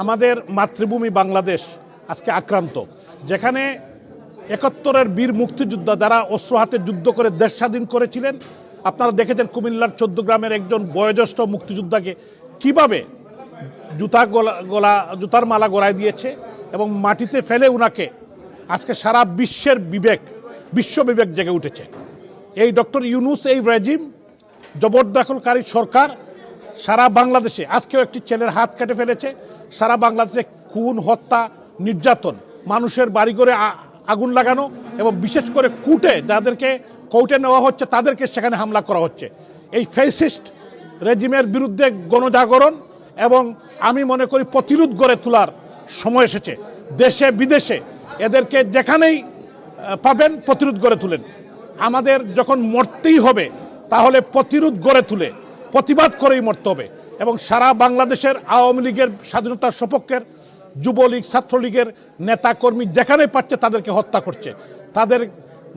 আমাদের মাতৃভূমি বাংলাদেশ আজকে আক্রান্ত, যেখানে একাত্তরের বীর মুক্তিযোদ্ধা যারা অস্ত্র হাতে যুদ্ধ করে দেশ স্বাধীন করেছিলেন, আপনারা দেখেছেন কুমিল্লার চোদ্দ গ্রামের একজন বয়োজ্যেষ্ঠ মুক্তিযোদ্ধাকে কীভাবে জুতা গলা গলা, জুতার মালা গলায় দিয়েছে এবং মাটিতে ফেলে উনাকে আজকে সারা বিশ্বের বিবেক, বিশ্ব বিবেক জেগে উঠেছে। এই ডক্টর ইউনুস, এই রেজিম জবরদখলকারী সরকার সারা বাংলাদেশে আজকেও একটি ছেলের হাত কেটে ফেলেছে। সারা বাংলাদেশে খুন, হত্যা, নির্যাতন, মানুষের বাড়ি করে আগুন লাগানো এবং বিশেষ করে কুটে যাদেরকে কৌটে নেওয়া হচ্ছে, তাদেরকে সেখানে হামলা করা হচ্ছে। এই ফেসিস্ট রেজিমের বিরুদ্ধে গণজাগরণ এবং আমি মনে করি প্রতিরোধ গড়ে তোলার সময় এসেছে। দেশে, বিদেশে এদেরকে যেখানেই পাবেন প্রতিরোধ গড়ে তুলেন। আমাদের যখন মরতেই হবে, তাহলে প্রতিরোধ গড়ে তুলে, প্রতিবাদ করেই মরতে হবে। এবং সারা বাংলাদেশের আওয়ামী লীগের স্বাধীনতার সপক্ষের, যুবলীগ, ছাত্রলীগের নেতাকর্মী যেখানে পাচ্ছে তাদেরকে হত্যা করছে। তাদের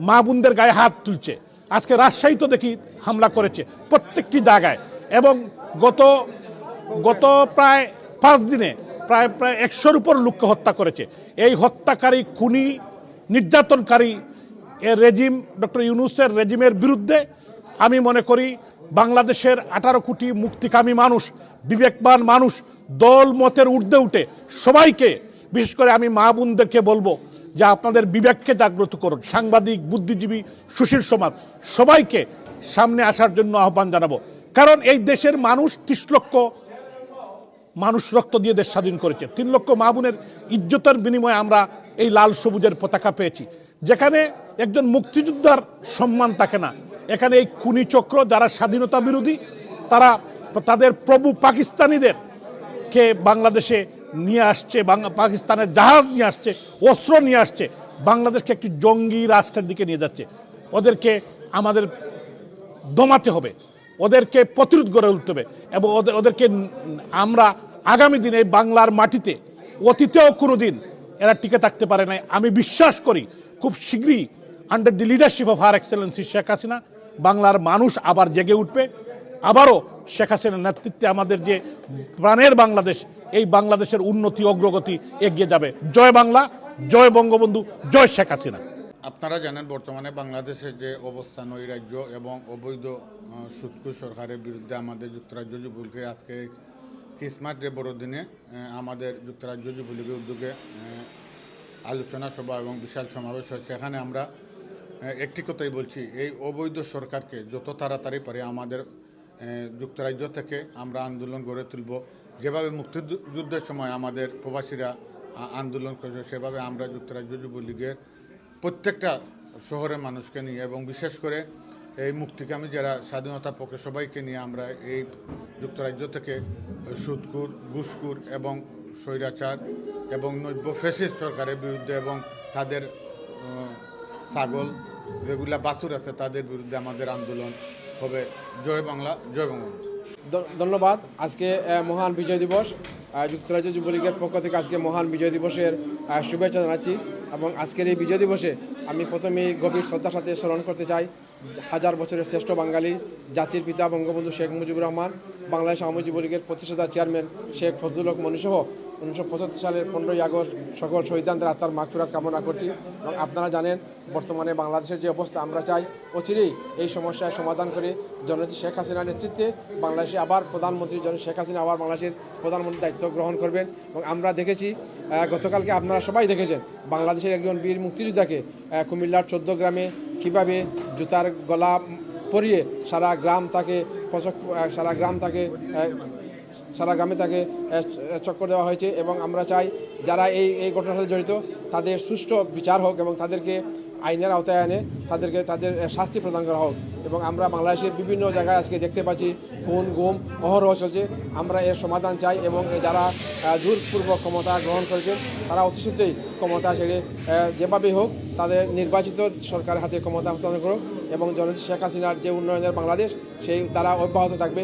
মা বোনদের গায়ে হাত তুলছে। আজকে রাজশাহী তো দেখি হামলা করেছে প্রত্যেকটি জায়গায়। এবং গত গত প্রায় পাঁচ দিনে প্রায় প্রায় একশোর উপর লোককে হত্যা করেছে। এই হত্যাকারী খুনি, নির্যাতনকারী এ রেজিম ডক্টর ইউনুসের রেজিমের বিরুদ্ধে আমি মনে করি বাংলাদেশের আঠারো কোটি মুক্তিকামী মানুষ, বিবেকবান মানুষ, দল মতের ঊর্ধ্বে উঠে সবাইকে, বিশেষ করে আমি মা বোনদেরকে বলব যে আপনাদের বিবেককে জাগ্রত করুন। সাংবাদিক, বুদ্ধিজীবী, সুশীল সমাজ, সবাইকে সামনে আসার জন্য আহ্বান জানাব। কারণ এই দেশের মানুষ ত্রিশ লক্ষ মানুষ রক্ত দিয়ে দেশ স্বাধীন করেছে। তিন লক্ষ মা বোনের ইজ্জতের বিনিময়ে আমরা এই লাল সবুজের পতাকা পেয়েছি। যেখানে একজন মুক্তিযোদ্ধার সম্মান থাকে না। এখানে এই খুনি চক্র যারা স্বাধীনতা বিরোধী, তারা তাদের প্রভু পাকিস্তানিদের কে বাংলাদেশে নিয়ে আসছে পাকিস্তানের জাহাজ নিয়ে আসছে, অস্ত্র নিয়ে আসছে, বাংলাদেশকে একটি জঙ্গি রাষ্ট্রের দিকে নিয়ে যাচ্ছে। ওদেরকে আমাদের দমাতে হবে, ওদেরকে প্রতিরোধ গড়ে তুলতে হবে এবং ওদের, ওদেরকে আমরা আগামী দিনে বাংলার মাটিতে, অতীতেও কোনো দিন এরা টিকে থাকতে পারে নাই। আমি বিশ্বাস করি, খুব শীঘ্রই under the leadership of her excellency Sheikh Hasina বাংলার মানুষ আবার জেগে উঠবে। আবারও শেখ হাসিনার নেতৃত্বে আমাদের যে প্রাণের বাংলাদেশ, এই বাংলাদেশের উন্নতি, অগ্রগতি এগিয়ে যাবে। জয় বাংলা, জয় বঙ্গবন্ধু, জয় শেখ হাসিনা। আপনারা জানেন, বর্তমানে বাংলাদেশের যে অবস্থান ওই রাজ্য এবং অবৈধ সুৎকু সরকারের বিরুদ্ধে আমাদের যুক্তরাজ্য যুবলীগের আজকে ক্রিসমাস ডে বড়দিনে আমাদের যুক্তরাজ্য যুবলীগের উদ্যোগে আলোচনা সভা এবং বিশাল সমাবেশ হয়। সেখানে আমরা একটি কথাই বলছি, এই অবৈধ সরকারকে যত তাড়াতাড়ি পারে আমাদের যুক্তরাজ্য থেকে আমরা আন্দোলন গড়ে তুলব। যেভাবে মুক্তিযুদ্ধের সময় আমাদের প্রবাসীরা আন্দোলন করেছে, সেভাবে আমরা যুক্তরাজ্য যুবলীগের প্রত্যেকটা শহরের মানুষকে নিয়ে এবং বিশেষ করে এই মুক্তিকামী যারা স্বাধীনতা পক্ষে সবাইকে নিয়ে আমরা এই যুক্তরাজ্য থেকে সুদকুর ঘুসকুর এবং স্বৈরাচার এবং নৈব্য ফেসিস সরকারের বিরুদ্ধে এবং তাদের ছাগল, যেগুলা বাছুর আছে, তাদের বিরুদ্ধে আমাদের আন্দোলন হবে। জয় বাংলা, জয় বঙ্গবন্ধু। ধন্যবাদ। আজকে মহান বিজয় দিবস। যুক্তরাজ্য যুবলীগের পক্ষ থেকে আজকে মহান বিজয় দিবসের শুভেচ্ছা জানাচ্ছি। এবং আজকের এই বিজয় দিবসে আমি প্রথমেই গভীর শ্রদ্ধার সাথে স্মরণ করতে চাই। হাজার বছরের শ্রেষ্ঠ বাঙালি জাতির পিতা বঙ্গবন্ধু শেখ মুজিবুর রহমান, বাংলাদেশ আওয়ামী যুবলীগের প্রতিষ্ঠাতা চেয়ারম্যান শেখ ফজলুল হক উনিশশো পঁচাত্তর সালের পনেরোই আগস্ট সকল শহীদানদের আত্মার মাগফিরাত কামনা করছি। এবং আপনারা জানেন, বর্তমানে বাংলাদেশের যে অবস্থা, আমরা চাই অচিরেই এই সমস্যার সমাধান করে জননেত্রী শেখ হাসিনার নেতৃত্বে বাংলাদেশে আবার প্রধানমন্ত্রী জন শেখ হাসিনা আবার বাংলাদেশের প্রধানমন্ত্রী দায়িত্ব গ্রহণ করবেন। এবং আমরা দেখেছি গতকালকে আপনারা সবাই দেখেছেন, বাংলাদেশের একজন বীর মুক্তিযোদ্ধাকে কুমিল্লার চোদ্দ গ্রামে কীভাবে জুতার গলা পরিয়ে সারা গ্রাম তাকে সারা গ্রাম তাকে সারা গ্রামে তাকে চক্কর দেওয়া হয়েছে এবং আমরা চাই যারা এই এই ঘটনার সাথে জড়িত, তাদের সুষ্ঠু বিচার হোক এবং তাদেরকে আইনের আওতায় আনে, তাদেরকে তাদের শাস্তি প্রদান করা হোক। এবং আমরা বাংলাদেশের বিভিন্ন জায়গায় আজকে দেখতে পাচ্ছি, খুন, গুম, অহরহ চলছে। আমরা এর সমাধান চাই এবং যারা জোরপূর্বক ক্ষমতা গ্রহণ করেছেন তারা অতি সত্ত্বেই ক্ষমতা ছেড়ে যেভাবেই হোক তাদের নির্বাচিত সরকারের হাতে ক্ষমতা হস্তান্তর করুক এবং জননেত্রী শেখ হাসিনার যে উন্নয়নের বাংলাদেশ, সেই তারা অব্যাহত থাকবে।